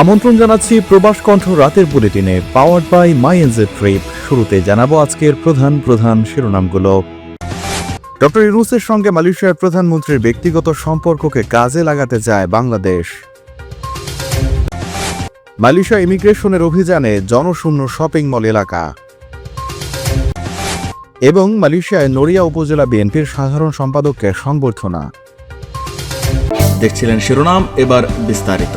আমন্ত্রণ জানাচ্ছি প্রবাস কণ্ঠ রাতের বুলেটিনে powered by my NJ trip শুরুতে জানাব আজকের প্রধান প্রধান শিরোনামগুলো। ডক্টর ইউনুসের সঙ্গে মালয়েশিয়ার প্রধানমন্ত্রীর ব্যক্তিগত সম্পর্ককে কাজে লাগাতে যায় বাংলাদেশ। মালয়েশিয়া ইমিগ্রেশনের অভিযানে জনশূন্য শপিং মল এলাকা। এবং মালয়েশিয়ায় নড়িয়া উপজেলা বিএনপির সাধারণ সম্পাদককে সংবর্ধনা। দেখছিলেন শিরোনাম, এবার বিস্তারিত।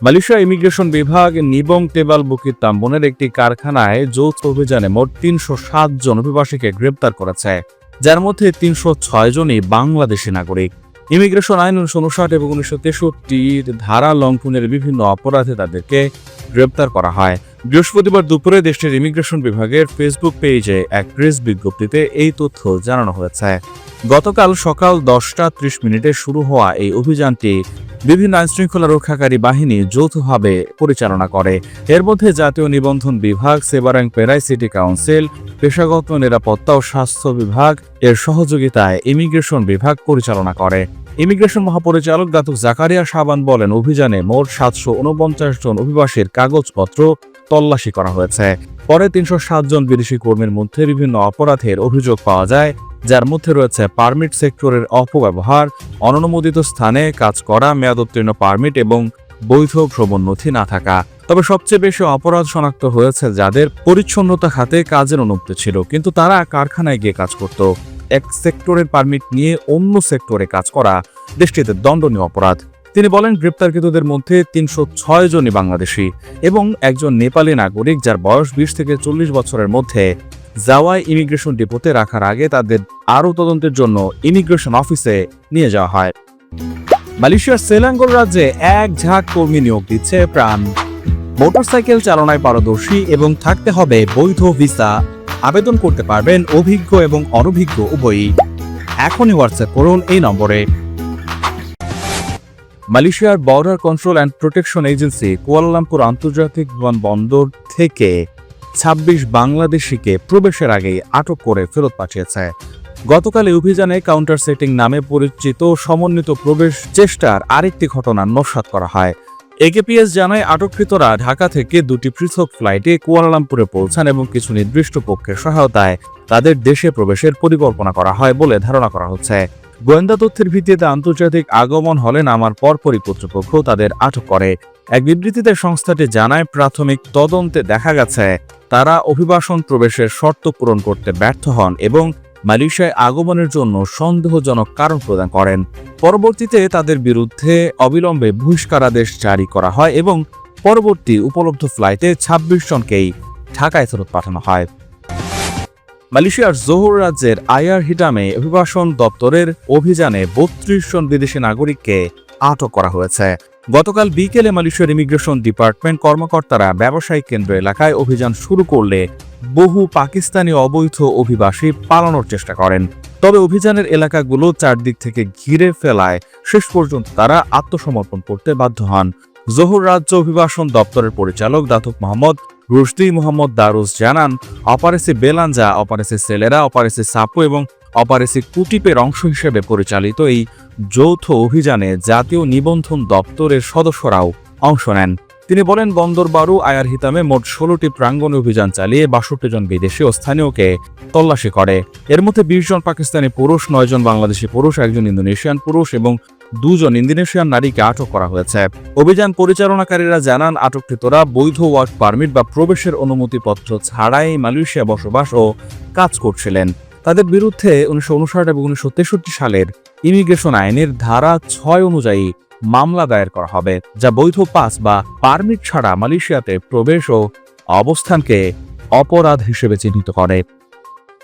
Malaysia immigration বিভাগ নিবং তেবাল বুকির তাম্বনের একটি কারখানায় যৌথ অভিযানে মোট তিনশো সাত জন অভিবাসীকে গ্রেপ্তার করেছে, যার মধ্যে তিনশো ছয় জনই বাংলাদেশি নাগরিক। ইমিগ্রেশন আইন উনিশশো উনষাট এবং উনিশশো তেষট্টির ধারা লঙ্ঘনের বিভিন্ন অপরাধে তাদেরকে গ্রেপ্তার করা হয়। বৃহস্পতিবার দুপুরে দেশটির ইমিগ্রেশন বিভাগের ফেসবুক পেজে এক প্রেস বিজ্ঞপ্তিতে এই তথ্য জানানো হয়েছে। গতকাল সকাল দশটা ত্রিশ মিনিটে শুরু হওয়া এই অভিযানটি বিভিন্ন আইনশৃঙ্খলা রক্ষাকারী বাহিনী যৌথভাবে পরিচালনা করে। এর মধ্যে জাতীয় নিবন্ধন বিভাগ সেবারাং পেরাই সিটি কাউন্সিল, পেশাগত নিরাপত্তা ও স্বাস্থ্য বিভাগ, এর সহযোগিতায় ইমিগ্রেশন বিভাগ পরিচালনা করে। ইমিগ্রেশন মহাপরিচালক দাতুক জাকারিয়া সাবান বলেন, অভিযানে মোট সাতশো উনপঞ্চাশ জন অভিবাসীর কাগজপত্র তল্লাশি করা হয়েছে। পরে তিনশো জন বিদেশি কর্মীর মধ্যে বিভিন্ন অপরাধের অভিযোগ পাওয়া যায়। যার মধ্যে রয়েছে পারমিট সেক্টরের অপব্যবহার, অননুমোদিত স্থানে কাজ করা মেয়াদোত্তীর্ণ পারমিট এবং বৈধ ভ্রমণ নথি না থাকা। তবে সবচেয়ে বেশি অপরাধ শনাক্ত হয়েছে যাদের পরিচ্ছন্নতা খাতে কাজের অনুমতি ছিল, কিন্তু তারা কারখানায় গিয়ে কাজ করত। এক সেক্টরের পারমিট নিয়ে অন্য সেক্টরে কাজ করা দেশটিতে দণ্ডনীয় অপরাধ। তিনি বলেন, গ্রেপ্তারকৃতদের মধ্যে তিনশো ছয় জনই বাংলাদেশি এবং একজন নেপালি নাগরিক যার বয়স বিশ থেকে চল্লিশ বছরের মধ্যে। জাওয়াই ইমিগ্রেশন ডিপোতে রাখার আগে তাদের আরও তদন্তের জন্য ইমিগ্রেশন অফিসে নিয়ে যাওয়া হয়। মালয়েশিয়ার সেলাঙ্গোর রাজ্যে এক ঝাঁক কর্মী নিয়োগ দিচ্ছে প্রাণ। মোটরসাইকেল চালনায় পারদর্শী এবং থাকতে হবে বৈধ ভিসা। আবেদন করতে পারবেন অভিজ্ঞ এবং অনভিজ্ঞ উভয়ই। এখনই হোয়াটসঅ্যাপ করুন এই নম্বরে। মালয়েশিয়ার border control and protection agency Kuala Lumpur আন্তর্জাতিক বিমানবন্দর থেকে ছাব্বিশ বাংলাদেশিকে প্রবেশের আগেই আটক করে ফেরত পাঠিয়েছে। গতকাল অভিযানে কাউন্টার সেটিং নামে পরিচিত সমন্বিত প্রবেশ চেষ্টার আরেকটি ঘটনা নস্যাৎ করা হয়। একেপিএস জানায়, আটককৃতরা ঢাকা থেকে দুটি পৃথক ফ্লাইটে কুয়ালালামপুরে পৌঁছান এবং কিছু নির্দিষ্ট পক্ষের সহায়তায় তাদের দেশে প্রবেশের পরিকল্পনা করা হয় বলে ধারণা করা হচ্ছে। গোয়েন্দা তথ্যের ভিত্তিতে আন্তর্জাতিক আগমন হলে নামার পরপরই কর্তৃপক্ষ তাদের আটক করে। এক বিবৃতিতে সংস্থাটি জানায়, প্রাথমিক তদন্তে দেখা গেছে, তারা অভিবাসন প্রবেশের শর্ত পূরণ করতে ব্যর্থ হন এবং মালয়েশিয়ায় আগমনের জন্য সন্দেহজনক কারণ প্রদান করেন। পরবর্তীতে তাদের বিরুদ্ধে অবিলম্বে বহিষ্কারাদেশ জারি করা হয় এবং পরবর্তী উপলব্ধ ফ্লাইটে ২৬ জনকেই ঢাকায় ফেরত পাঠানো হয়। মালয়েশিয়ার জোহর রাজ্যের আয়ার হিটামে অভিবাসন দপ্তরের অভিযানে বত্রিশ জন বিদেশি নাগরিককে আটক করা হয়েছে। গতকাল বিকেলে মালয়েশিয়ার ইমিগ্রেশন ডিপার্টমেন্ট কর্মকর্তারা ব্যবসায়িক কেন্দ্র এলাকায় অভিযান শুরু করলে বহু পাকিস্তানি অবৈধ অভিবাসী পালানোর চেষ্টা করেন। তবে অভিযানের এলাকাগুলো চারদিক থেকে ঘিরে ফেলায়, শেষ পর্যন্ত তারা আত্মসমর্পণ করতে বাধ্য হন। জোহর রাজ্য অভিবাসন দপ্তরের পরিচালক Datuk Mohammad Rushdi Mohammad Darus জানান, অপারেসি বেলাঞ্জা, অপারেসি সেলেরা, অপারেসি সাপু এবং অপারেসি কুটিপের অংশ হিসেবে পরিচালিত এই যৌথ অভিযানে জাতীয় নিবন্ধন দপ্তরের সদস্যরাও অংশ নেন। তিনি বলেন, বন্দর বারু আয়ার হিতামে মোট ষোলোটি প্রাঙ্গণে অভিযান চালিয়ে বাষট্টি জন বিদেশি ও স্থানীয়কে তল্লাশি করে। এর মধ্যে বিশ জন পাকিস্তানি পুরুষ, নয় জন বাংলাদেশি পুরুষ, একজন ইন্দোনেশিয়ান পুরুষ এবং দুজন ইন্দোনেশিয়ান নারীকে আটক করা হয়েছে। অভিযান পরিচালনাকারীরা জানান, আটককৃতরা বৈধ ওয়ার্ক পারমিট বা প্রবেশের অনুমতিপত্র ছাড়াই মালয়েশিয়া বসবাস ও কাজ করছিলেন। তাদের বিরুদ্ধে উনিশশো উনষাট এবং উনিশশো তেষট্টি সালের ইমিগ্রেশন আইনের ধারা ছয় অনুযায়ী মামলা দায়ের করা হবে, যা বৈধ পাস বা পারমিট ছাড়া মালয়েশিয়াতে প্রবেশ ও অবস্থানকে অপরাধ হিসেবে চিহ্নিত করে।